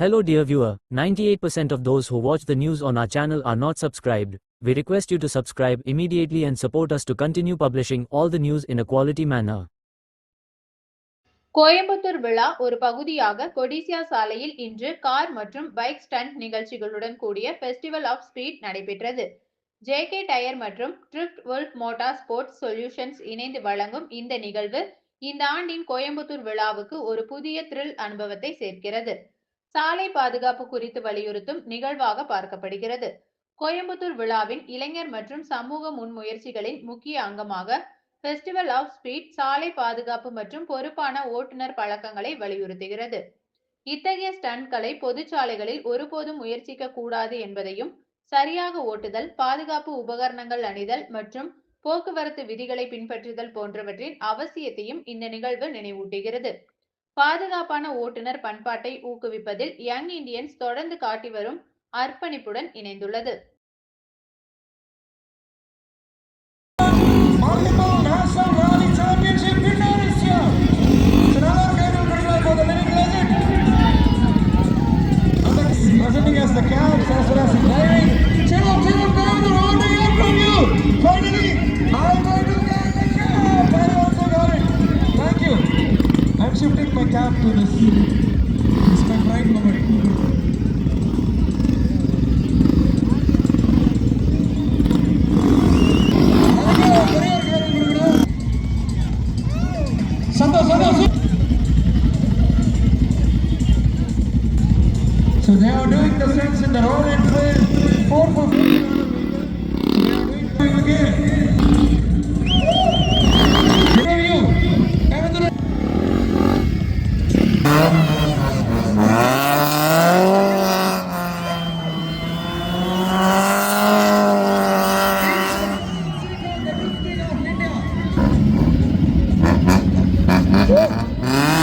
Hello dear viewer, 98% of those who watch the news on our channel are not subscribed. We request you to subscribe immediately and support us to continue publishing all the news in a quality manner. Coimbatore விழா ஒரு பகுதியாக கொடிசியா சாலையில் இன்று car மற்றும் bike stunt நிகழ்ச்சிகளுடன் கூடிய festival of speed நடைபெற்றது JK tyre மற்றும் drift world motor sports solutions இணைந்து வழங்கும் இந்த நிகழ்வு இந்த ஆண்டின் கோயம்புத்தூர் விழாவுக்கு ஒரு புதிய த்ரில் அனுபவத்தை சேர்க்கிறது. சாலை பாதுகாப்பு குறித்து வலியுறுத்தும் நிகழ்வாக பார்க்கப்படுகிறது. கோயம்புத்தூர் விழாவின் இளைஞர் மற்றும் சமூக முன்முயற்சிகளின் முக்கிய அங்கமாக ஃபெஸ்டிவல் ஆஃப் ஸ்பீட் சாலை பாதுகாப்பு மற்றும் பொறுப்பான ஓட்டுநர் பழக்கங்களை வலியுறுத்துகிறது. இத்தகைய ஸ்டண்ட்களை பொதுச்சாலைகளில் ஒருபோதும் முயற்சிக்க கூடாது என்பதையும் சரியாக ஓட்டுதல் பாதுகாப்பு உபகரணங்கள் அணிதல் மற்றும் போக்குவரத்து விதிகளை பின்பற்றுதல் போன்றவற்றின் அவசியத்தையும் இந்த நிகழ்வு நினைவூட்டுகிறது. பாதுகாப்பான ஓட்டுநர் பண்பாட்டை ஊக்குவிப்பதில் யங் இந்தியன்ஸ் தொடர்ந்து காட்டி வரும் அர்ப்பணிப்புடன் இணைந்துள்ளது. shifting my cap to this. It's my pride moment. So they are doing the sets in the road and trail 4 for 4. ¡Ah!